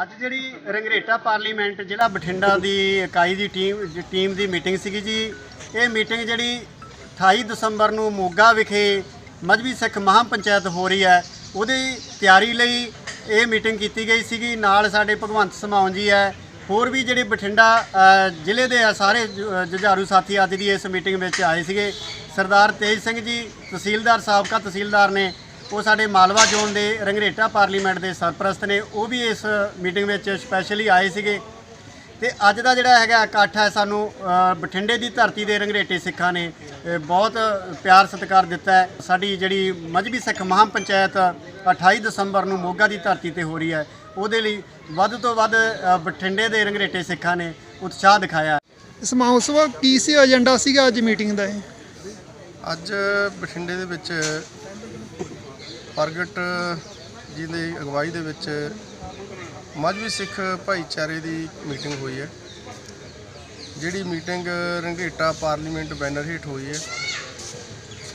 ਅੱਜ ਜਿਹੜੀ ਰੰਗਰੇਟਾ ਪਾਰਲੀਮੈਂਟ ਜ਼ਿਲ੍ਹਾ ਬਠਿੰਡਾ ਦੀ ਇਕਾਈ ਦੀ ਟੀਮ ਟੀਮ ਦੀ ਮੀਟਿੰਗ ਸੀਗੀ ਜੀ, ਇਹ ਮੀਟਿੰਗ ਜਿਹੜੀ 28 ਦਸੰਬਰ ਨੂੰ ਮੋਗਾ ਵਿਖੇ ਮਜਬੀ ਸਿੱਖ ਮਹਾਂ ਪੰਚਾਇਤ ਹੋ ਰਹੀ ਹੈ, ਉਹਦੀ ਤਿਆਰੀ ਲਈ ਇਹ ਮੀਟਿੰਗ ਕੀਤੀ ਗਈ ਸੀਗੀ। ਨਾਲ ਸਾਡੇ ਭਗਵੰਤ ਸਮਾਉਣ ਜੀ ਹੈ, ਹੋਰ ਵੀ ਜਿਹੜੇ ਬਠਿੰਡਾ ਜ਼ਿਲ੍ਹੇ ਦੇ ਆ ਸਾਰੇ ਜੁਝਾਰੂ ਸਾਥੀ ਅੱਜ ਦੀ ਇਸ ਮੀਟਿੰਗ ਵਿੱਚ ਆਏ ਸੀਗੇ। ਸਰਦਾਰ ਤੇਜ ਸਿੰਘ ਜੀ, ਤਹਿਸੀਲਦਾਰ ਸਾਬਕਾ ਤਹਿਸੀਲਦਾਰ ਨੇ ਉਹ ਸਾਡੇ ਮਾਲਵਾ ਜ਼ੋਨ ਦੇ ਰੰਗਰੇਟਾ ਪਾਰਲੀਮੈਂਟ ਦੇ ਸਰਪ੍ਰਸਤ ਨੇ ਉਹ ਵੀ ਇਸ ਮੀਟਿੰਗ ਵਿੱਚ ਸਪੈਸ਼ਲੀ ਆਏ ਸੀਗੇ। ਤੇ ਅੱਜ ਦਾ ਜਿਹੜਾ ਹੈਗਾ ਇਕੱਠ ਹੈ ਸਾਨੂੰ ਬਠਿੰਡੇ ਦੀ ਧਰਤੀ ਦੇ ਰੰਗਰੇਟੇ ਸਿੱਖਾਂ ਨੇ ਬਹੁਤ ਪਿਆਰ ਸਤਿਕਾਰ ਦਿੱਤਾ ਹੈ। ਸਾਡੀ ਜਿਹੜੀ ਮਜਬੀ ਸਿੱਖ ਮਹਾਂ ਪੰਚਾਇਤ 28 ਦਸੰਬਰ ਨੂੰ ਮੋਗਾ ਦੀ ਧਰਤੀ ਤੇ ਹੋ ਰਹੀ ਹੈ ਉਹਦੇ ਲਈ ਵੱਧ ਤੋਂ ਵੱਧ ਬਠਿੰਡੇ ਦੇ ਰੰਗਰੇਟੇ ਸਿੱਖਾਂ ਨੇ ਉਤਸ਼ਾਹ ਦਿਖਾਇਆ। ਇਸ ਮਹੋਤਸਵ ਕੀ ਸੀ ਏਜੰਡਾ ਸੀਗਾ ਅੱਜ ਮੀਟਿੰਗ ਦਾ ਇਹ? ਅੱਜ ਬਠਿੰਡੇ ਦੇ ਵਿੱਚ ਪ੍ਰਗਟ ਜੀ ਦੀ ਅਗਵਾਈ ਦੇ ਵਿੱਚ ਮਜ਼ਵੀ ਸਿੱਖ ਭਾਈਚਾਰੇ ਦੀ ਮੀਟਿੰਗ ਹੋਈ ਹੈ। ਜਿਹੜੀ ਮੀਟਿੰਗ ਰੰਗੇਟਾ ਪਾਰਲੀਮੈਂਟ ਬੈਨਰ ਹੇਠ ਹੋਈ ਹੈ।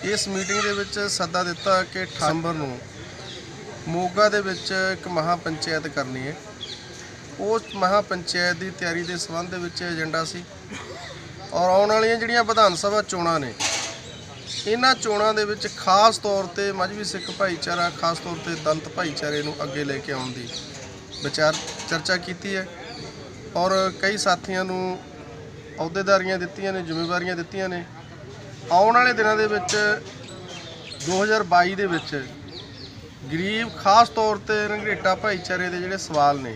ਇਸ ਮੀਟਿੰਗ ਦੇ ਵਿੱਚ ਸੱਦਾ ਦਿੱਤਾ ਕਿ 18 ਨੂੰ ਮੋਗਾ ਦੇ ਵਿੱਚ ਇੱਕ ਮਹਾ ਪੰਚਾਇਤ ਕਰਨੀ ਹੈ। ਉਸ ਮਹਾ ਪੰਚਾਇਤ ਦੀ ਤਿਆਰੀ ਦੇ ਸੰਬੰਧ ਦੇ ਵਿੱਚ ਏਜੰਡਾ ਸੀ। ਔਰ ਆਉਣ ਵਾਲੀਆਂ ਜਿਹੜੀਆਂ ਵਿਧਾਨ ਸਭਾ ਚੋਣਾਂ ਨੇ ਇਹਨਾਂ ਚੋਣਾਂ ਦੇ ਵਿੱਚ ਖਾਸ ਤੌਰ ਤੇ ਮਜਬੀ ਸਿੱਖ ਭਾਈਚਾਰਾ, ਖਾਸ ਤੌਰ ਤੇ ਦਲਿਤ ਭਾਈਚਾਰੇ ਨੂੰ ਅੱਗੇ ਲੈ ਕੇ ਆਉਣ ਦੀ ਵਿਚਾਰ, ਚਰਚਾ ਕੀਤੀ ਹੈ। ਔਰ ਕਈ ਸਾਥੀਆਂ ਨੂੰ ਅਹੁਦੇਦਾਰੀਆਂ ਦਿੱਤੀਆਂ ਨੇ, ਜ਼ਿੰਮੇਵਾਰੀਆਂ ਦਿੱਤੀਆਂ ਨੇ। ਆਉਣ ਵਾਲੇ ਦਿਨਾਂ ਦੇ ਵਿੱਚ 2022 ਦੇ ਵਿੱਚ ਗਰੀਬ, ਖਾਸ ਤੌਰ ਤੇ ਰੰਗਰੇਟਾ ਭਾਈਚਾਰੇ ਦੇ ਜਿਹੜੇ ਸਵਾਲ ਨੇ,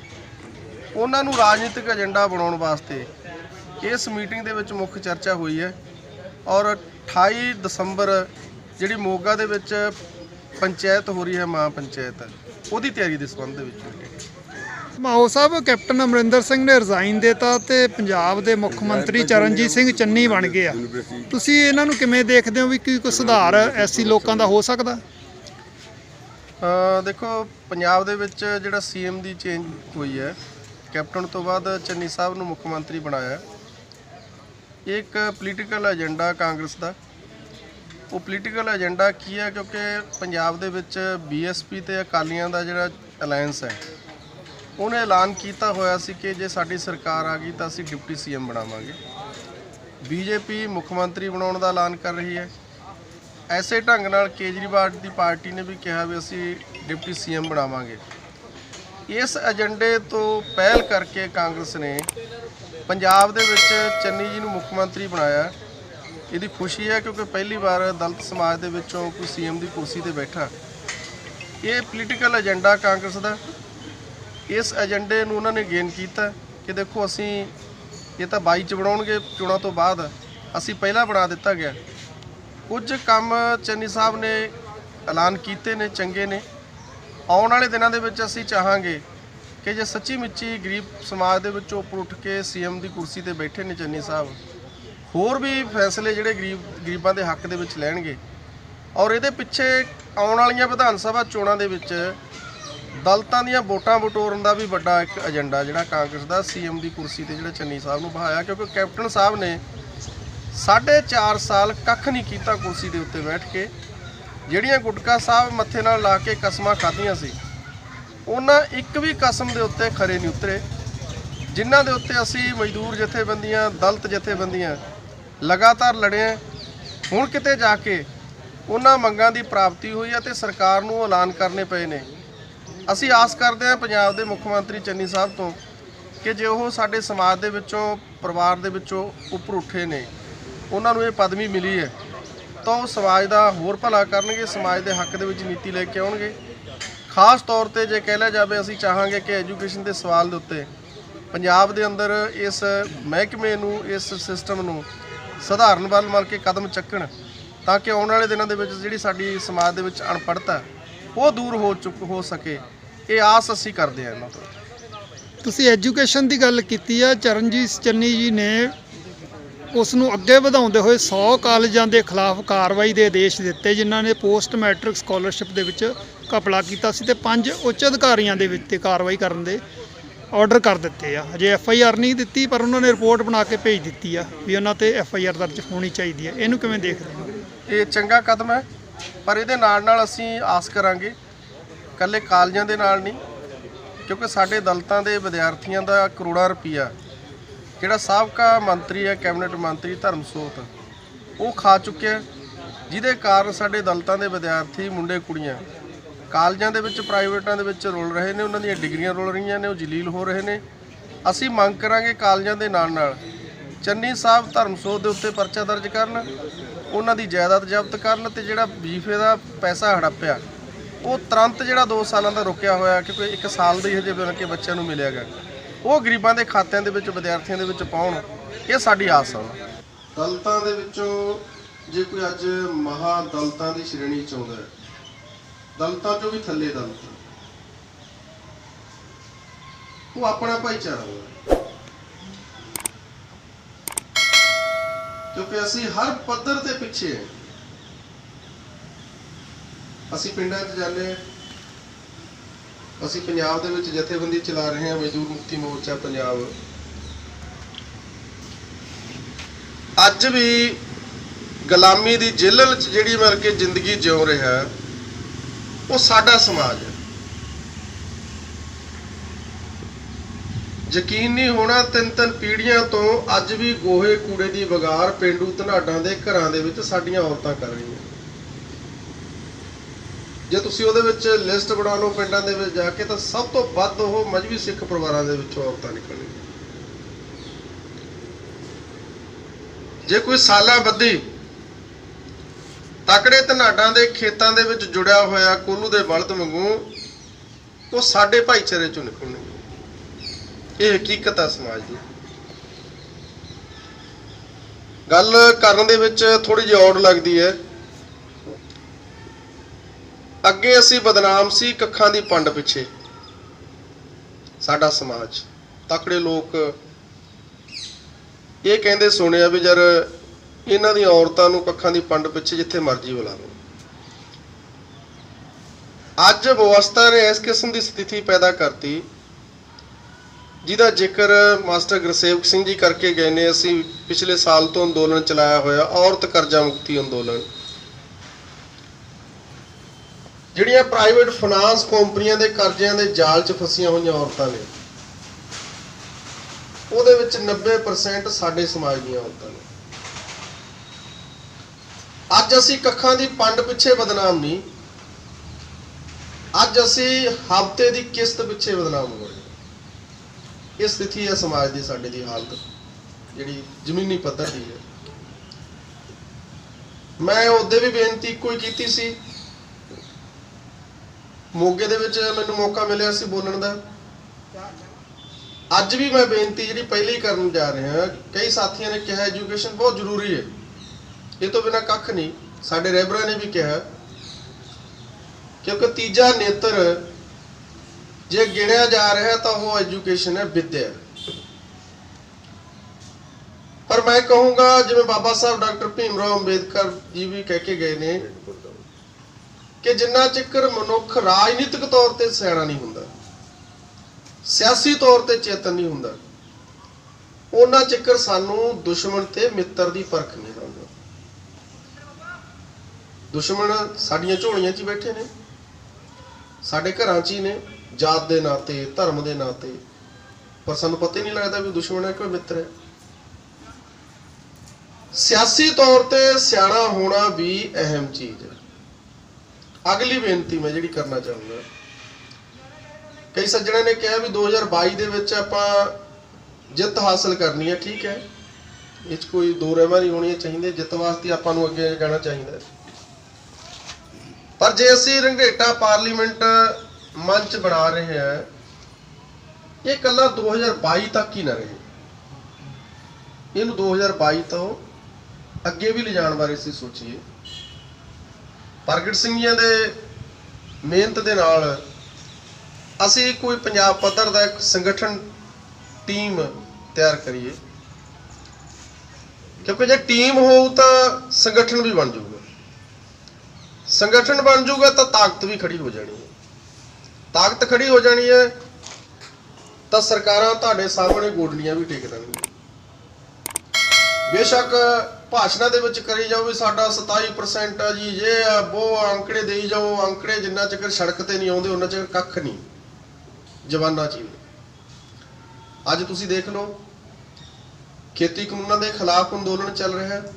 ਉਹਨਾਂ ਨੂੰ ਰਾਜਨੀਤਿਕ ਏਜੰਡਾ ਬਣਾਉਣ ਵਾਸਤੇ ਇਸ ਮੀਟਿੰਗ ਦੇ ਵਿੱਚ ਮੁੱਖ ਚਰਚਾ ਹੋਈ ਹੈ। ਔਰ 28 ਦਸੰਬਰ ਜਿਹੜੀ ਮੋਗਾ ਦੇ ਵਿੱਚ ਪੰਚਾਇਤ ਹੋ ਰਹੀ ਹੈ ਮਾਂ ਪੰਚਾਇਤ ਉਹਦੀ ਤਿਆਰੀ ਦੇ ਸੰਬੰਧ ਦੇ ਵਿੱਚ। ਮਾਹੋ ਸਾਹਿਬ ਕੈਪਟਨ ਅਮਰਿੰਦਰ ਸਿੰਘ ਨੇ ਰਿਜ਼ਾਈਨ ਦਿੱਤਾ ਤੇ ਪੰਜਾਬ ਦੇ ਮੁੱਖ ਮੰਤਰੀ ਚਰਨਜੀਤ ਸਿੰਘ ਚੰਨੀ ਬਣ ਗਏ ਆ। ਤੁਸੀਂ ਇਹਨਾਂ ਨੂੰ ਕਿਵੇਂ ਦੇਖਦੇ ਹੋ ਵੀ ਕੀ ਕੋਈ ਸੁਧਾਰ ਐਸੀ ਲੋਕਾਂ ਦਾ ਹੋ ਸਕਦਾ? ਅ ਦੇਖੋ ਪੰਜਾਬ ਦੇ ਵਿੱਚ ਜਿਹੜਾ ਸੀਐਮ ਦੀ ਚੇਂਜ ਹੋਈ ਹੈ ਕੈਪਟਨ ਤੋਂ ਬਾਅਦ ਚੰਨੀ ਸਾਹਿਬ ਨੂੰ ਮੁੱਖ ਮੰਤਰੀ ਬਣਾਇਆ। ਹੈ। ਇਹ ਇੱਕ ਪੋਲੀਟੀਕਲ ਏਜੰਡਾ ਕਾਂਗਰਸ ਦਾ। ਉਹ ਪੋਲੀਟੀਕਲ ਏਜੰਡਾ ਕੀ ਹੈ? ਕਿਉਂਕਿ ਪੰਜਾਬ ਦੇ ਵਿੱਚ ਬੀਐਸਪੀ ਤੇ ਅਕਾਲੀਆਂ ਦਾ ਜਿਹੜਾ ਅਲਾਈਅੰਸ ਹੈ, ਉਹਨੇ ਐਲਾਨ ਕੀਤਾ ਹੋਇਆ ਸੀ ਕਿ ਜੇ ਸਾਡੀ ਸਰਕਾਰ ਆ ਗਈ ਤਾਂ ਅਸੀਂ ਡਿਪਟੀ ਸੀਐਮ ਬਣਾਵਾਂਗੇ। ਬੀਜੇਪੀ ਮੁੱਖ ਮੰਤਰੀ ਬਣਾਉਣ ਦਾ ਐਲਾਨ ਕਰ ਰਹੀ ਹੈ। ਐਸੇ ਢੰਗ ਨਾਲ ਕੇਜਰੀਵਾਲ ਦੀ ਪਾਰਟੀ ਨੇ ਵੀ ਕਿਹਾ ਵੀ ਅਸੀਂ ਡਿਪਟੀ ਸੀਐਮ ਬਣਾਵਾਂਗੇ। ਇਸ ਏਜੰਡੇ ਤੋਂ ਪਹਿਲ ਕਰਕੇ ਕਾਂਗਰਸ ਨੇ ਪੰਜਾਬ ਦੇ ਵਿੱਚ ਚੰਨੀ ਜੀ ਨੂੰ ਮੁੱਖ ਮੰਤਰੀ ਬਣਾਇਆ। ਇਹਦੀ ਖੁਸ਼ੀ ਹੈ ਕਿਉਂਕਿ ਪਹਿਲੀ ਵਾਰ ਦਲਿਤ ਸਮਾਜ ਦੇ ਵਿੱਚੋਂ ਕੋਈ ਸੀਐਮ ਦੀ ਕੁਰਸੀ ਤੇ ਬੈਠਾ। ਇਹ ਪੋਲੀਟੀਕਲ ਏਜੰਡਾ ਕਾਂਗਰਸ ਦਾ। ਇਸ ਏਜੰਡੇ ਨੂੰ ਉਹਨਾਂ ਨੇ ਗੇਨ ਕੀਤਾ ਕਿ ਦੇਖੋ ਅਸੀਂ ਇਹ ਤਾਂ 22 ਚ ਬਣਾਉਣਗੇ ਚੋਣਾਂ ਤੋਂ ਬਾਅਦ। ਅਸੀਂ ਪਹਿਲਾਂ ਬਣਾ ਦਿੱਤਾ ਗਿਆ। ਕੁਝ ਕੰਮ ਚੰਨੀ ਸਾਹਿਬ ਨੇ ਐਲਾਨ ਕੀਤੇ ਨੇ, ਚੰਗੇ ਨੇ। ਆਉਣ ਵਾਲੇ ਦਿਨਾਂ ਦੇ ਵਿੱਚ ਅਸੀਂ ਚਾਹਾਂਗੇ ਕਿ ਜੇ ਸੱਚੀ ਮਿੱਚੀ ਗਰੀਬ ਸਮਾਜ ਦੇ ਵਿੱਚੋਂ ਉੱਪਰ ਉੱਠ ਕੇ ਸੀਐਮ ਦੀ ਕੁਰਸੀ ਤੇ ਬੈਠੇ ਨੇ ਚੰਨੀ ਸਾਹਿਬ, ਹੋਰ ਵੀ ਫੈਸਲੇ ਜਿਹੜੇ ਗਰੀਬ, ਗਰੀਬਾਂ ਦੇ ਹੱਕ ਦੇ ਵਿੱਚ ਲੈਣਗੇ ਔਰ ਇਹਦੇ ਪਿੱਛੇ ਆਉਣ ਵਾਲੀਆਂ ਵਿਧਾਨ ਸਭਾ ਚੋਣਾਂ ਦੇ ਵਿੱਚ ਦਲਤਾਂ ਦੀਆਂ ਵੋਟਾਂ ਬਟੋਰਨ ਦਾ ਵੀ ਵੱਡਾ ਇੱਕ ਏਜੰਡਾ ਜਿਹੜਾ ਕਾਂਗਰਸ ਦਾ ਸੀਐਮ ਦੀ ਕੁਰਸੀ ਤੇ ਜਿਹੜਾ ਚੰਨੀ ਸਾਹਿਬ ਨੂੰ ਬਹਾਇਆ ਕਿਉਂਕਿ ਕੈਪਟਨ ਸਾਹਿਬ ਨੇ ਸਾਢੇ ਚਾਰ ਸਾਲ ਕੱਖ ਨਹੀਂ ਕੀਤਾ ਕੁਰਸੀ ਦੇ ਉੱਤੇ ਬੈਠ ਕੇ। ਜਿਹੜੀਆਂ ਗੁਟਕਾ ਸਾਹਿਬ ਮੱਥੇ ਨਾਲ ਲਾ ਕੇ ਕਸਮਾਂ ਖਾਧੀਆਂ ਸੀ ਉਹਨਾਂ ਇੱਕ ਵੀ ਕਸਮ ਦੇ ਉੱਤੇ ਖਰੇ ਨਹੀਂ ਉਤਰੇ, ਜਿਨ੍ਹਾਂ ਦੇ ਉੱਤੇ ਅਸੀਂ ਮਜ਼ਦੂਰ ਜਥੇਬੰਦੀਆਂ, ਦਲਤ ਜਥੇਬੰਦੀਆਂ ਲਗਾਤਾਰ ਲੜੇ ਹਾਂ। ਹੁਣ ਕਿਤੇ ਜਾ ਕੇ ਉਹਨਾਂ ਮੰਗਾਂ ਦੀ ਪ੍ਰਾਪਤੀ ਹੋਈ ਹੈ ਤੇ ਸਰਕਾਰ ਨੂੰ ਐਲਾਨ ਕਰਨੇ ਪਏ ਨੇ ਅਸੀਂ ਆਸ ਕਰਦੇ ਹਾਂ ਪੰਜਾਬ ਦੇ ਮੁੱਖ ਮੰਤਰੀ ਚੰਨੀ ਸਾਹਿਬ ਤੋਂ ਕਿ ਜੇ ਉਹ ਸਾਡੇ ਸਮਾਜ ਦੇ ਵਿੱਚੋਂ, ਪਰਿਵਾਰ ਦੇ ਵਿੱਚੋਂ ਉੱਪਰ ਉੱਠੇ ਨੇ, ਉਹਨਾਂ ਨੂੰ ਇਹ ਪਦਵੀ ਮਿਲੀ ਹੈ, ਤਾਂ ਉਹ ਸਮਾਜ ਦਾ ਹੋਰ ਭਲਾ ਕਰਨਗੇ, ਸਮਾਜ ਦੇ ਹੱਕ ਦੇ ਵਿੱਚ ਨੀਤੀ ਲੈ ਕੇ ਆਉਣਗੇ ਖਾਸ ਤੌਰ ਤੇ ਜੇ ਕਹਿ ਲਿਆ ਜਾਵੇ, ਅਸੀਂ ਚਾਹਾਂਗੇ ਕਿ ਐਜੂਕੇਸ਼ਨ ਦੇ ਸਵਾਲ ਦੇ ਉੱਤੇ ਪੰਜਾਬ ਦੇ ਅੰਦਰ ਇਸ ਮਹਿਕਮੇ ਨੂੰ, ਇਸ ਸਿਸਟਮ ਨੂੰ ਸਧਾਰਨ ਵੱਲ ਮਲ ਕੇ ਕਦਮ ਚੱਕਣ ਤਾਂ ਕਿ ਆਉਣ ਵਾਲੇ ਦਿਨਾਂ ਦੇ ਵਿੱਚ ਜਿਹੜੀ ਸਾਡੀ ਸਮਾਜ ਦੇ ਵਿੱਚ ਅਨਪੜ੍ਹਤਾ ਉਹ ਦੂਰ ਹੋ ਚੁੱਕ, ਹੋ ਸਕੇ। ਇਹ ਆਸ ਅਸੀਂ ਕਰਦੇ ਹਾਂ ਇਹਨਾਂ ਤੋਂ। ਤੁਸੀਂ ਐਜੂਕੇਸ਼ਨ ਦੀ ਗੱਲ ਕੀਤੀ ਆ, ਚਰਨਜੀਤ ਚੰਨੀ ਜੀ ਨੇ ਉਸ ਨੂੰ ਅੱਗੇ ਵਧਾਉਂਦੇ ਹੋਏ 100 ਕਾਲਜਾਂ ਦੇ ਖਿਲਾਫ ਕਾਰਵਾਈ ਦੇ ਆਦੇਸ਼ ਦਿੱਤੇ, ਜਿਨ੍ਹਾਂ ਨੇ ਪੋਸਟ ਮੈਟ੍ਰਿਕ ਸਕਾਲਰਸ਼ਿਪ ਦੇ ਵਿੱਚ ਘਪਲਾ ਕੀਤਾ ਸੀ ਤੇ ਪੰਜ ਉੱਚ ਅਧਿਕਾਰੀਆਂ ਦੇ ਵਿੱਚ ਤੇ ਕਾਰਵਾਈ ਕਰਨ ਦੇ ਆਰਡਰ ਕਰ ਦਿੱਤੇ ਆ। ਹਜੇ ਐਫ ਆਈ ਆਰ ਨਹੀਂ ਦਿੱਤੀ, ਪਰ ਉਹਨਾਂ ਨੇ ਰਿਪੋਰਟ ਬਣਾ ਕੇ ਭੇਜ ਦਿੱਤੀ ਆ ਵੀ ਉਹਨਾਂ ਤੇ ਐਫ ਆਈ ਆਰ ਦਰਜ ਹੋਣੀ ਚਾਹੀਦੀ ਹੈ ਇਹਨੂੰ ਕਿਵੇਂ ਦੇਖਦੇ ਹੋ? ਇਹ ਚੰਗਾ ਕਦਮ ਹੈ, ਪਰ ਇਹਦੇ ਨਾਲ ਨਾਲ ਅਸੀਂ ਆਸ ਕਰਾਂਗੇ ਕੱਲੇ ਕਾਲਜਾਂ ਦੇ ਨਾਲ ਨਹੀਂ, ਕਿਉਂਕਿ ਸਾਡੇ ਦਲਤਾਂ ਦੇ ਵਿਦਿਆਰਥੀਆਂ ਦਾ ਕਰੋੜਾਂ ਰੁਪਈਆ, ਜਿਹੜਾ ਸਾਬਕਾ ਮੰਤਰੀ ਹੈ, ਕੈਬਨਿਟ ਮੰਤਰੀ ਧਰਮਸੋਤ, ਉਹ ਖਾ ਚੁੱਕਿਆ। ਜਿਹਦੇ ਕਾਰਨ ਸਾਡੇ ਦਲਤਾਂ ਦੇ ਵਿਦਿਆਰਥੀ, ਮੁੰਡੇ, ਕੁੜੀਆਂ ਕਾਲਜਾਂ ਦੇ ਵਿੱਚ, ਪ੍ਰਾਈਵੇਟਾਂ ਦੇ ਵਿੱਚ ਰੁਲ ਰਹੇ ਨੇ, ਉਹਨਾਂ ਦੀਆਂ ਡਿਗਰੀਆਂ ਰੁਲ ਰਹੀਆਂ ਨੇ, ਉਹ ਜਲੀਲ ਹੋ ਰਹੇ ਨੇ। ਅਸੀਂ ਮੰਗ ਕਰਾਂਗੇ ਕਾਲਜਾਂ ਦੇ ਨਾਲ ਨਾਲ ਚੰਨੀ ਸਾਹਿਬ ਧਰਮਸੋਤ ਦੇ ਉੱਤੇ ਪਰਚਾ ਦਰਜ ਕਰਨ, ਉਹਨਾਂ ਦੀ ਜਾਇਦਾਦ ਜ਼ਬਤ ਕਰਨ ਤੇ ਜਿਹੜਾ ਵਜ਼ੀਫੇ ਦਾ ਪੈਸਾ ਹੜੱਪਿਆ, ਉਹ ਤੁਰੰਤ ਜਿਹੜਾ 2 ਸਾਲਾਂ ਦਾ ਰੁਕਿਆ ਹੋਇਆ, ਕਿਉਂਕਿ 1 ਸਾਲ ਦੀ ਹਜੇ ਬਣ ਕੇ ਬੱਚਿਆਂ ਨੂੰ ਮਿਲਿਆਗਾ ਉਹ ਗਰੀਬਾਂ ਦੇ ਖਾਤਿਆਂ ਦੇ ਵਿੱਚ, ਵਿਦਿਆਰਥੀਆਂ ਦੇ ਵਿੱਚ ਪਾਉਣ, ਇਹ ਸਾਡੀ ਆਸ ਆ। ਦਲਤਾਂ ਦੇ ਵਿੱਚੋਂ ਜੇ ਕੋਈ ਅੱਜ ਮਹਾ ਦਲਤਾਂ ਦੀ ਸ਼੍ਰੇਣੀ ਚ ਆਉਂਦਾ ਹੈ ਦਲਤਾਂ ਚੋਂ ਵੀ ਥੱਲੇ ਦਲਤ ਉਹ ਆਪਣਾ ਭਾਈਚਾਰਾ ਹੋਵੇ ਕਿਉਂਕਿ ਅਸੀਂ ਹਰ ਪੱਧਰ ਤੇ ਪਿੱਛੇ ਹਾਂ ਅਸੀਂ ਪਿੰਡਾਂ 'ਚ ਜਾਂਦੇ ਹਾਂ ਅਸੀਂ ਪੰਜਾਬ ਦੇ ਵਿੱਚ ਜਥੇਬੰਦੀ ਚਲਾ ਰਹੇ ਹਾਂ ਮਜ਼ਦੂਰ ਮੁਕਤੀ ਮੋਰਚਾ ਪੰਜਾਬ। ਅੱਜ ਵੀ ਗੁਲਾਮੀ ਦੀ ਜੇਲ੍ਹ ਚ ਜਿਹੜੀ ਮਿਲ ਕੇ ਜ਼ਿੰਦਗੀ ਜਿਉ ਰਿਹਾ ਉਹ ਸਾਡਾ ਸਮਾਜ ਹੈ। ਯਕੀਨ ਨਹੀਂ ਹੋਣਾ, ਤਿੰਨ ਤਿੰਨ ਪੀੜ੍ਹੀਆਂ ਤੋਂ ਅੱਜ ਵੀ ਗੋਹੇ ਕੂੜੇ ਦੀ ਵਗਾਰ ਪਿੰਡੂ ਧਨਾਡਾਂ ਦੇ ਘਰਾਂ ਦੇ ਵਿੱਚ ਸਾਡੀਆਂ ਔਰਤਾਂ ਕਰ ਰਹੀਆਂ। ਜੇ ਤੁਸੀਂ ਉਹਦੇ ਵਿੱਚ ਲਿਸਟ ਬਣਾ ਲਓ ਪਿੰਡਾਂ ਦੇ ਵਿੱਚ ਜਾ ਕੇ, ਤਾਂ ਸਭ ਤੋਂ ਵੱਧ ਉਹ ਮਜਬੀ ਸਿੱਖ ਪਰਿਵਾਰਾਂ ਦੇ ਵਿੱਚੋਂ ਔਰਤਾਂ ਨਿਕਲਣਗੀਆਂ। ਜੇ ਕੋਈ ਸਾਲਾਂ ਬੱਧੀ ਤਕੜੇ ਧਨਾਡਾਂ ਦੇ ਖੇਤਾਂ ਦੇ ਵਿੱਚ ਜੁੜਿਆ ਹੋਇਆ ਕੋਲੂ ਦੇ ਬਲਦ ਵਾਂਗੂ ਉਹ ਸਾਡੇ ਭਾਈਚਾਰੇ ਚੋਂ ਨਿਕਲਣਗੇ ਇਹ ਹਕੀਕਤ ਹੈ ਸਮਾਜ ਦੀ। ਗੱਲ ਕਰਨ ਦੇ ਵਿੱਚ ਥੋੜੀ ਜਿਹੀ ਔੜ ਲੱਗਦੀ ਹੈ। ਅੱਗੇ ਅਸੀਂ ਬਦਨਾਮ ਸੀ ਕੱਖਾਂ ਦੀ ਪੰਡ ਪਿੱਛੇ। ਸਾਡਾ ਸਮਾਜ। ਤਕੜੇ ਲੋਕ ਇਹ ਕਹਿੰਦੇ ਸੁਣਿਆ ਵੀ ਜਰ ਇਹਨਾਂ ਦੀਆਂ ਔਰਤਾਂ ਨੂੰ ਕੱਖਾਂ ਦੀ ਪੰਡ ਪਿੱਛੇ ਜਿੱਥੇ ਮਰਜ਼ੀ ਬੁਲਾ ਲਓ। ਅੱਜ ਵਿਵਸਥਾ ਨੇ ਇਸ ਕਿਸਮ ਦੀ ਸਥਿਤੀ ਪੈਦਾ ਕਰਤੀ, ਜਿਹਦਾ ਜ਼ਿਕਰ ਮਾਸਟਰ ਗੁਰਸੇਵਕ ਸਿੰਘ ਜੀ ਕਰਕੇ ਗਏ ਨੇ। ਅਸੀਂ ਪਿਛਲੇ ਸਾਲ ਤੋਂ ਅੰਦੋਲਨ ਚਲਾਇਆ ਹੋਇਆ, ਔਰਤ ਕਰਜ਼ਾ ਮੁਕਤੀ ਅੰਦੋਲਨ। ਜਿਹੜੀਆਂ ਪ੍ਰਾਈਵੇਟ ਫਾਈਨਾਂਸ ਕੰਪਨੀਆਂ ਦੇ ਕਰਜ਼ਿਆਂ ਦੇ ਜਾਲ 'ਚ ਫਸੀਆਂ ਹੋਈਆਂ ਔਰਤਾਂ ਨੇ, ਉਹਦੇ ਵਿੱਚ 90% ਸਾਡੇ ਸਮਾਜ ਦੀਆਂ ਔਰਤਾਂ ਨੇ। ਅੱਜ ਅਸੀਂ ਕੱਖਾਂ ਦੀ ਪੰਡ ਪਿੱਛੇ ਬਦਨਾਮ ਨਹੀਂ। ਅੱਜ ਅਸੀਂ ਹਫ਼ਤੇ ਦੀ ਕਿਸ਼ਤ ਪਿੱਛੇ ਬਦਨਾਮ ਹੋ ਰਹੇ ਇਹ ਸਥਿਤੀ ਹੈ ਸਮਾਜ ਦੀ, ਸਾਡੇ ਦੀ ਹਾਲਤ, ਜਿਹੜੀ ਜ਼ਮੀਨੀ ਪੱਧਰ ਦੀ ਹੈ। ਮੈਂ ਉਹਦੇ ਵੀ ਬੇਨਤੀ ਇੱਕੋ ਹੀ ਕੀਤੀ ਸੀ। ਮੋਗੇ ਦੇ ਵਿੱਚ ਮੈਨੂੰ ਮੌਕਾ ਮਿਲਿਆ ਸੀ ਬੋਲਣ ਦਾ। ਅੱਜ ਵੀ ਮੈਂ ਬੇਨਤੀ ਜਿਹੜੀ ਪਹਿਲੀ ਕਰਨ ਜਾ ਰਿਹਾ, ਕਈ ਸਾਥੀਆਂ ਨੇ ਕਿਹਾ ਐਜੂਕੇਸ਼ਨ ਬਹੁਤ ਜ਼ਰੂਰੀ ਹੈ। ਇਹ ਤੋਂ ਬਿਨਾ ਕੱਖ ਨਹੀਂ, ਸਾਡੇ ਰੈਬਰਾਂ ਨੇ ਵੀ ਕਿਹਾ, ਕਿਉਂਕਿ ਤੀਜਾ ਨੇਤਰ ਜੇ ਗਿਣਿਆ ਜਾ ਰਿਹਾ ਤਾਂ ਉਹ ਐਜੂਕੇਸ਼ਨ ਹੈ, ਵਿਦਿਆ। ਪਰ ਮੈਂ ਕਹੂੰਗਾ, ਜਿਵੇਂ ਬਾਬਾ ਸਾਹਿਬ ਡਾਕਟਰ ਭੀਮ ਰਾਓ ਅੰਬੇਦਕਰ ਜੀ ਵੀ ਕਹਿ ਕੇ ਗਏ ਨੇ ਕਿ ਜਿੰਨਾ ਚਿਕਰ ਮਨੁੱਖ ਰਾਜਨੀਤਿਕ ਤੌਰ ਤੇ ਸਿਆਣਾ ਨਹੀਂ ਹੁੰਦਾ, ਸਿਆਸੀ ਤੌਰ ਤੇ ਚੇਤਨ ਨਹੀਂ ਹੁੰਦਾ, ਉਹਨਾਂ ਚਿਕਰ ਸਾਨੂੰ ਦੁਸ਼ਮਣ ਤੇ ਮਿੱਤਰ ਦੀ ਪਰਖ ਨਹੀਂ ਦੁਸ਼ਮਣ ਸਾਡੀਆਂ ਝੋਲੀਆਂ 'ਚ ਹੀ ਬੈਠੇ ਨੇ। ਸਾਡੇ ਘਰਾਂ 'ਚ ਹੀ ਨੇ, ਜਾਤ ਦੇ ਨਾਤੇ, ਧਰਮ ਦੇ ਨਾਤੇ। ਪਰ ਸਾਨੂੰ ਪਤਾ ਹੀ ਨਹੀਂ ਲੱਗਦਾ ਵੀ ਦੁਸ਼ਮਣ ਹੈ ਕੋਈ ਮਿੱਤਰ ਹੈ। ਸਿਆਸੀ ਤੌਰ ਤੇ ਸਿਆਣਾ ਹੋਣਾ ਵੀ ਅਹਿਮ ਚੀਜ਼ ਹੈ। ਅਗਲੀ ਬੇਨਤੀ ਮੈਂ ਜਿਹੜੀ ਕਰਨਾ ਚਾਹੁੰਦਾ, ਕਈ ਸੱਜਣਾਂ ਨੇ ਕਿਹਾ ਵੀ 2022 ਦੇ ਵਿੱਚ ਆਪਾਂ ਜਿੱਤ ਹਾਸਲ ਕਰਨੀ ਹੈ, ਠੀਕ ਹੈ। ਇਹ 'ਚ ਕੋਈ ਦੋ ਰਹਿਮਾ ਨਹੀਂ ਹੋਣੀ ਚਾਹੀਦੀ ਜਿੱਤ ਵਾਸਤੇ ਆਪਾਂ ਨੂੰ ਅੱਗੇ ਜਾਣਾ ਚਾਹੀਦਾ ਹੈ। ਪਰ ਜੇ ਅਸੀਂ ਰੰਗੇਟਾ ਪਾਰਲੀਮੈਂਟ ਮੰਚ ਬਣਾ ਰਹੇ ਹਾਂ, ਇਹ ਕੱਲਾ 2022 ਤੱਕ ਹੀ ਨਾ ਰਹੇ। ਇਹਨੂੰ 2022 ਤੋਂ ਅੱਗੇ ਵੀ ਲਿਜਾਣ ਬਾਰੇ ਅਸੀਂ ਸੋਚੀਏ। ਪ੍ਰਗਟ ਸਿੰਘ ਜੀ ਦੇ ਮਿਹਨਤ ਦੇ ਨਾਲ ਅਸੀਂ ਕੋਈ ਪੰਜਾਬ ਪੱਧਰ ਦਾ ਇੱਕ ਸੰਗਠਨ, ਟੀਮ ਤਿਆਰ ਕਰੀਏ। ਕਿਉਂਕਿ ਜੇ ਟੀਮ ਹੋਊ ਤਾਂ ਸੰਗਠਨ ਵੀ ਬਣ ਜਾਊ। ਸੰਗਠਨ ਬਣ ਜਾਊਗਾ ਤਾਂ ਤਾਕਤ ਵੀ ਖੜੀ ਹੋ ਜਾਣੀ ਹੈ। ਤਾਕਤ ਖੜੀ ਹੋ ਜਾਣੀ ਹੈ ਤਾਂ ਸਰਕਾਰਾਂ ਤੁਹਾਡੇ ਸਾਹਮਣੇ ਗੋਡਲੀਆਂ ਵੀ ਟੇਕ ਦੇਣਗੀਆਂ। ਬੇਸ਼ੱਕ ਭਾਸ਼ਣਾਂ ਦੇ ਵਿੱਚ ਕਰੀ ਜਾਓ ਵੀ ਸਾਡਾ 27% ਆ ਜੀ ਇਹ ਆ ਉਹ ਅੰਕੜੇ ਦੇਈ ਜਾਓ, ਅੰਕੜੇ ਜਿੰਨਾ ਚਿਰ ਸੜਕ ਤੇ ਨਹੀਂ ਆਉਂਦੇ ਉਹਨਾਂ ਚਿਰ ਕੱਖ ਨਹੀਂ। ਜਵਾਨਾਂ ਚ ਹੀ ਅੱਜ ਤੁਸੀਂ ਦੇਖ ਲਓ, ਖੇਤੀ ਕਾਨੂੰਨਾਂ ਦੇ ਖਿਲਾਫ ਅੰਦੋਲਨ ਚੱਲ ਰਿਹਾ ਹੈ।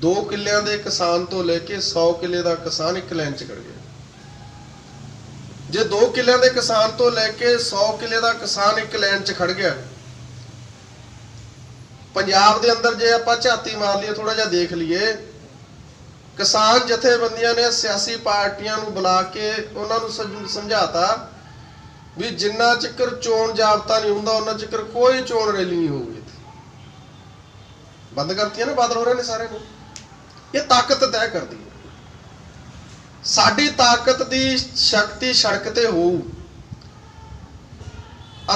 2 ਕਿੱਲਿਆਂ ਦੇ ਕਿਸਾਨ ਤੋਂ ਲੈ ਕੇ 100 ਕਿੱਲੇ ਦਾ ਕਿਸਾਨ ਇੱਕ ਲਾਈਨ 'ਚ ਖੜ ਗਿਆ। ਜੇ 2 ਕਿੱਲਿਆਂ ਦੇ ਕਿਸਾਨ ਤੋਂ ਲੈ ਕੇ 100 ਕਿੱਲੇ ਦਾ ਕਿਸਾਨ ਇੱਕ ਲਾਈਨ 'ਚ ਖੜ ਗਿਆ, ਪੰਜਾਬ ਦੇ ਅੰਦਰ ਜੇ ਆਪਾਂ ਝਾਤੀ ਮਾਰ ਲਈਏ ਥੋੜਾ ਜਿਹਾ ਦੇਖ ਲਈਏ, ਕਿਸਾਨ ਜਥੇਬੰਦੀਆਂ ਨੇ ਸਿਆਸੀ ਪਾਰਟੀਆਂ ਨੂੰ ਬੁਲਾ ਕੇ ਉਹਨਾਂ ਨੂੰ ਸਮ- ਸਮਝਾਤਾ ਵੀ ਜਿੰਨਾ ਚਿਕਰ ਚੋਣ ਜਾਬਤਾ ਨਹੀਂ ਹੁੰਦਾ, ਉਹਨਾਂ ਚਿਕਰ ਕੋਈ ਚੋਣ ਰੈਲੀ ਨਹੀਂ ਹੋਊਗੀ ਬੰਦ ਕਰਤੀਆਂ ਨਾ, ਬਾਦਲ ਹੋ ਰਹੇ ਨੇ ਸਾਰੇ ਨੂੰ। ਇਹ ਤਾਕਤ ਤੈਅ ਕਰਦੀ ਹੈ। ਸਾਡੀ ਤਾਕਤ ਦੀ ਸ਼ਕਤੀ ਸੜਕ ਤੇ ਹੋਊ।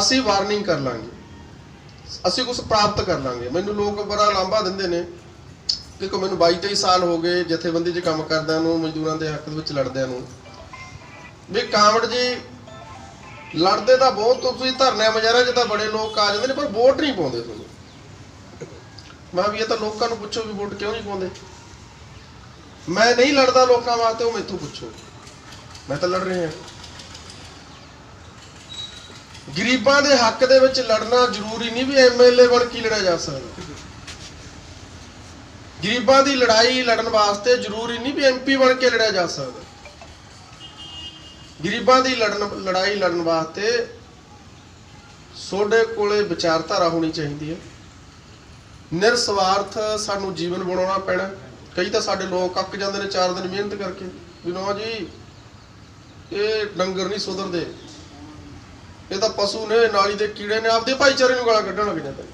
ਅਸੀਂ ਵਾਰਨਿੰਗ ਕਰ ਲਾਂਗੇ। ਅਸੀਂ ਕੁਝ ਪ੍ਰਾਪਤ ਕਰ ਲਾਂਗੇ। ਮੈਨੂੰ ਲੋਕ ਬੜਾ ਲਾਂਭਾ ਦਿੰਦੇ ਨੇ ਕਿ ਕੋ ਮੈਨੂੰ 22 23 ਸਾਲ ਹੋ ਗਏ ਜਥੇਬੰਦੀ 'ਚ ਕੰਮ ਕਰਦਿਆਂ ਨੂੰ, ਮਜ਼ਦੂਰਾਂ ਦੇ ਹੱਕ ਦੇ ਵਿੱਚ ਲੜਦਿਆਂ ਨੂੰ। ਵੀ ਕਾਮੜ ਜੀ, ਲੜਦੇ ਤਾਂ ਬਹੁਤ, ਤੁਸੀਂ ਧਰਨੇ ਮੁਜ਼ਾਹਰੇ 'ਚ ਤਾਂ ਬੜੇ ਲੋਕ ਆ ਜਾਂਦੇ ਨੇ, ਪਰ ਵੋਟ ਨਹੀਂ ਪਾਉਂਦੇ ਤੁਹਾਨੂੰ। ਮੈਂ ਵੀ ਇਹ ਤਾਂ ਲੋਕਾਂ ਨੂੰ ਪੁੱਛੋ ਵੀ ਵੋਟ ਕਿਉਂ ਨਹੀਂ ਪਾਉਂਦੇ? ਮੈਂ ਨਹੀਂ ਲੜਦਾ ਲੋਕਾਂ ਵਾਸਤੇ, ਉਹ ਮੈਥੋਂ ਪੁੱਛੋ। ਮੈਂ ਤਾਂ ਲੜ ਰਿਹਾ ਗਰੀਬਾਂ ਦੇ ਹੱਕ ਦੇ ਵਿੱਚ ਲੜਨਾ ਜ਼ਰੂਰੀ ਨਹੀਂ ਵੀ ਐਮਐਲਏ ਬਣ ਕੇ ਲੜਿਆ ਜਾ ਸਕਦਾ। ਗਰੀਬਾਂ ਦੀ ਲੜਾਈ ਲੜਨ ਵਾਸਤੇ ਜ਼ਰੂਰੀ ਨਹੀਂ ਵੀ ਐਮਪੀ ਬਣ ਕੇ ਲੜਿਆ ਜਾ ਸਕਦਾ। ਗਰੀਬਾਂ ਦੀ ਲੜਨ, ਲੜਾਈ ਲੜਨ ਵਾਸਤੇ ਤੁਹਾਡੇ ਕੋਲੇ ਵਿਚਾਰਧਾਰਾ ਹੋਣੀ ਚਾਹੀਦੀ ਹੈ। ਨਿਰਸਵਾਰਥ ਸਾਨੂੰ ਜੀਵਨ ਬਣਾਉਣਾ ਪੈਣਾ। ਕਈ ਤਾਂ ਸਾਡੇ ਲੋਕ ਅੱਕ ਜਾਂਦੇ ਨੇ 4 ਦਿਨ ਮਿਹਨਤ ਕਰਕੇ। ਵੀ ਨਾ ਜੀ ਇਹ ਡੰਗਰ ਨਹੀਂ ਸੁਧਰਦੇ। ਇਹ ਤਾਂ ਪਸ਼ੂ ਨੇ ਨਾਲੀ ਦੇ ਕੀੜੇ ਨੇ ਆਪਦੇ ਭਾਈਚਾਰੇ ਨੂੰ ਗਾਲਾਂ ਕੱਢਣ ਲੱਗ ਜਾਂਦੇ ਨੇ।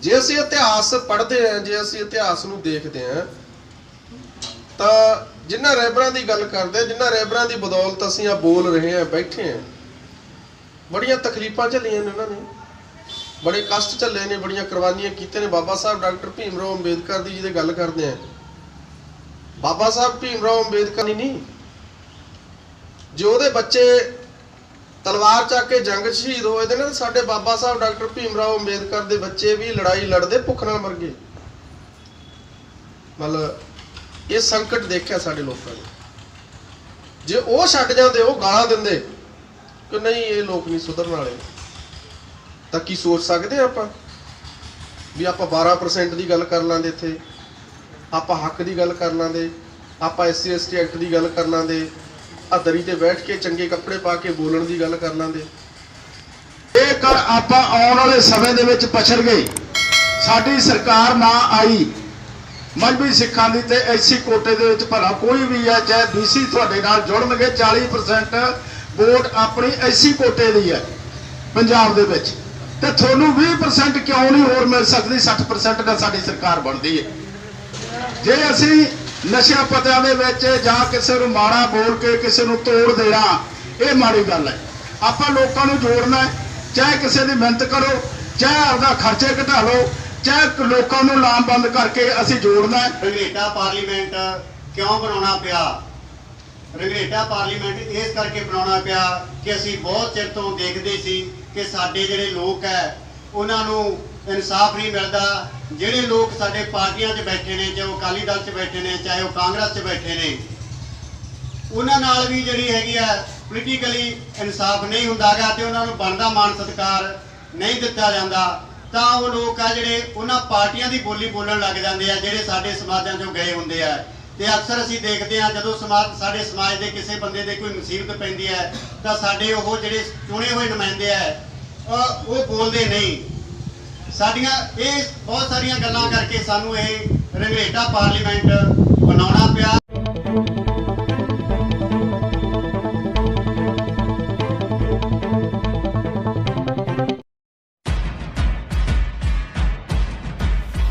ਜੇ ਅਸੀਂ ਇਤਿਹਾਸ ਪੜ੍ਹਦੇ ਹਾਂ ਜੇ ਅਸੀਂ ਇਤਿਹਾਸ ਨੂੰ ਦੇਖਦੇ ਹਾਂ ਤਾਂ ਜਿਨ੍ਹਾਂ ਰੈਬਰਾਂ ਦੀ ਗੱਲ ਕਰਦੇ ਹਾਂ, ਜਿਨ੍ਹਾਂ ਰੈਬਰਾਂ ਦੀ ਬਦੌਲਤ ਅਸੀਂ ਆ ਬੋਲ ਰਹੇ ਹਾਂ ਬੈਠੇ ਹਾਂ ਬੜੀਆਂ ਤਕਲੀਫਾਂ ਝੱਲੀਆਂ ਨੇ ਉਹਨਾਂ ਨੇ। ਬੜੇ ਕਸ਼ਟ ਝੱਲੇ ਨੇ, ਬੜੀਆਂ ਕੁਰਬਾਨੀਆਂ ਕੀਤੇ ਨੇ। ਬਾਬਾ ਸਾਹਿਬ ਡਾਕਟਰ ਭੀਮ ਰਾਓ ਅੰਬੇਦਕਰ ਦੀ ਜਿਹਦੇ ਗੱਲ ਕਰਦੇ ਆ। ਬਾਬਾ ਸਾਹਿਬ ਭੀਮ ਰਾਓ ਅੰਬੇਦਕਰ ਨਹੀਂ। ਜੇ ਉਹਦੇ ਬੱਚੇ ਤਲਵਾਰ ਚੱਕ ਕੇ ਜੰਗ ਸ਼ਹੀਦ ਹੋਏ ਦੇ ਨੇ ਸਾਡੇ ਬਾਬਾ ਸਾਹਿਬ ਡਾਕਟਰ ਭੀਮ ਰਾਓ ਅੰਬੇਦਕਰ ਦੇ ਬੱਚੇ ਵੀ ਲੜਾਈ ਲੜਦੇ ਭੁੱਖ ਨਾਲ ਮਰ ਗਏ। ਮਤਲਬ, ਇਹ ਸੰਕਟ ਦੇਖਿਆ ਸਾਡੇ ਲੋਕਾਂ ਨੇ। ਜੇ ਉਹ ਛੱਡ ਜਾਂਦੇ, ਉਹ ਗਾਲਾਂ ਦਿੰਦੇ, ਕਿ ਨਹੀਂ, ਇਹ ਲੋਕ ਨਹੀਂ ਸੁਧਰਨ ਵਾਲੇ। ਤਾਂ ਕੀ ਸੋਚ ਸਕਦੇ ਹਾਂ ਆਪਾਂ? ਵੀ ਆਪਾਂ 12% ਦੀ ਗੱਲ ਕਰ ਲਾਂਦੇ ਇੱਥੇ। ਆਪਾਂ ਹੱਕ ਦੀ ਗੱਲ ਕਰ ਲਾਂਦੇ ਆਪਾਂ ਐਸਸੀ, ਐਸਟੀ ਐਕਟ ਦੀ ਗੱਲ ਕਰ ਲਾਂਦੇ ਆ ਦਰੀ ਤੇ ਬੈਠ ਕੇ ਚੰਗੇ ਕੱਪੜੇ ਪਾ ਕੇ ਬੋਲਣ ਦੀ ਗੱਲ ਕਰ ਲਾਂਦੇ ਕਰ ਆਪਾਂ ਆਉਣ ਵਾਲੇ ਸਮੇਂ ਦੇ ਵਿੱਚ ਪਛੜ ਗਏ ਸਾਡੀ ਸਰਕਾਰ ਨਾ ਆਈ ਮਜਬੀ ਸਿੱਖਾਂ ਦੀ ਤੇ ਐਸੀ ਕੋਟੇ ਦੇ ਵਿੱਚ ਭਲਾ ਕੋਈ ਵੀ ਹੈ ਚਾਹੇ ਬੀਸੀ ਤੁਹਾਡੇ ਨਾਲ ਜੁੜਨਗੇ 40% ਵੋਟ ਆਪਣੀ ਐਸੀ ਕੋਟੇ ਦੀ ਹੈ, ਪੰਜਾਬ ਦੇ ਵਿੱਚ। ਤੇ ਤੁਹਾਨੂੰ 20% ਕਿਉਂ ਨਹੀਂ ਹੋਰ ਮਿਲ ਸਕਦੀ? 60% ਦਾ ਸਾਡੀ ਸਰਕਾਰ ਬਣਦੀ ਹੈ ਜੇ ਅਸੀਂ ਨਸ਼ਿਆਂ ਪਤਿਆਂ ਦੇ ਵਿੱਚ ਜਾਂ ਕਿਸੇ ਨੂੰ ਮਾੜਾ ਬੋਲ ਕੇ ਕਿਸੇ ਨੂੰ ਤੋੜ ਦੇਣਾ, ਇਹ ਮਾੜੀ ਗੱਲ ਹੈ ਆਪਾਂ ਲੋਕਾਂ ਨੂੰ ਜੋੜਨਾ ਹੈ ਚਾਹੇ ਕਿਸੇ ਦੀ ਮਿਹਨਤ ਕਰੋ, ਚਾਹੇ ਆਪਦਾ ਖਰਚੇ ਘਟਾ ਲਓ, ਚਾਹੇ ਲੋਕਾਂ ਨੂੰ ਲਾਮਬੰਦ ਕਰਕੇ ਅਸੀਂ ਜੋੜਨਾ ਹੈ ਰੰਗਰੇਟਾ ਪਾਰਲੀਮੈਂਟ ਕਿਉਂ ਬਣਾਉਣਾ ਪਿਆ? ਰੰਗਰੇਟਾ ਪਾਰਲੀਮੈਂਟ ਇਸ ਕਰਕੇ ਬਣਾਉਣਾ ਪਿਆ ਕਿ ਅਸੀਂ ਬਹੁਤ ਚਿਰ ਤੋਂ ਦੇਖਦੇ ਸੀ ਕਿ ਸਾਡੇ ਜਿਹੜੇ ਲੋਕ ਹੈ, ਉਹਨਾਂ ਨੂੰ ਇਨਸਾਫ ਨਹੀਂ ਮਿਲਦਾ। ਜਿਹੜੇ ਲੋਕ ਸਾਡੇ ਪਾਰਟੀਆਂ 'ਚ ਬੈਠੇ ਨੇ, ਚਾਹੇ ਉਹ ਅਕਾਲੀ ਦਲ 'ਚ ਬੈਠੇ ਨੇ, ਚਾਹੇ ਉਹ ਕਾਂਗਰਸ 'ਚ ਬੈਠੇ ਨੇ, ਉਹਨਾਂ ਨਾਲ ਵੀ ਜਿਹੜੀ ਹੈਗੀ ਆ ਪੋਲੀਟੀਕਲੀ ਇਨਸਾਫ ਨਹੀਂ ਹੁੰਦਾਗਾ ਤੇ ਉਹਨਾਂ ਨੂੰ ਬਣਦਾ ਮਾਣ ਸਤਿਕਾਰ ਨਹੀਂ ਦਿੱਤਾ ਜਾਂਦਾ। ਤਾਂ ਉਹ ਲੋਕ ਆ ਜਿਹੜੇ, ਉਹਨਾਂ ਪਾਰਟੀਆਂ ਦੀ ਬੋਲੀ ਬੋਲਣ ਲੱਗ ਜਾਂਦੇ ਆ, ਜਿਹੜੇ ਸਾਡੇ ਸਮਾਜਾਂ 'ਚੋਂ ਗਏ ਹੁੰਦੇ ਆ। ਤੇ ਅਕਸਰ ਅਸੀਂ ਦੇਖਦੇ ਹਾਂ ਜਦੋਂ ਸਮਾਜ ਸਾਡੇ ਸਮਾਜ ਦੇ ਕਿਸੇ ਬੰਦੇ ਦੇ ਕੋਈ ਮੁਸੀਬਤ ਪੈਂਦੀ ਹੈ, ਤਾਂ ਸਾਡੇ ਉਹ ਜਿਹੜੇ ਚੁਣੇ ਹੋਏ ਨੁਮਾਇੰਦੇ ਆ ਉਹ ਬੋਲਦੇ ਨਹੀਂ। ਸਾਡੀਆਂ ਇਹ ਬਹੁਤ ਸਾਰੀਆਂ ਗੱਲਾਂ ਕਰਕੇ ਸਾਨੂੰ ਇਹ ਰੰਗਰੇਟਾ ਪਾਰਲੀਮੈਂਟ ਬਣਾਉਣਾ ਪਿਆ।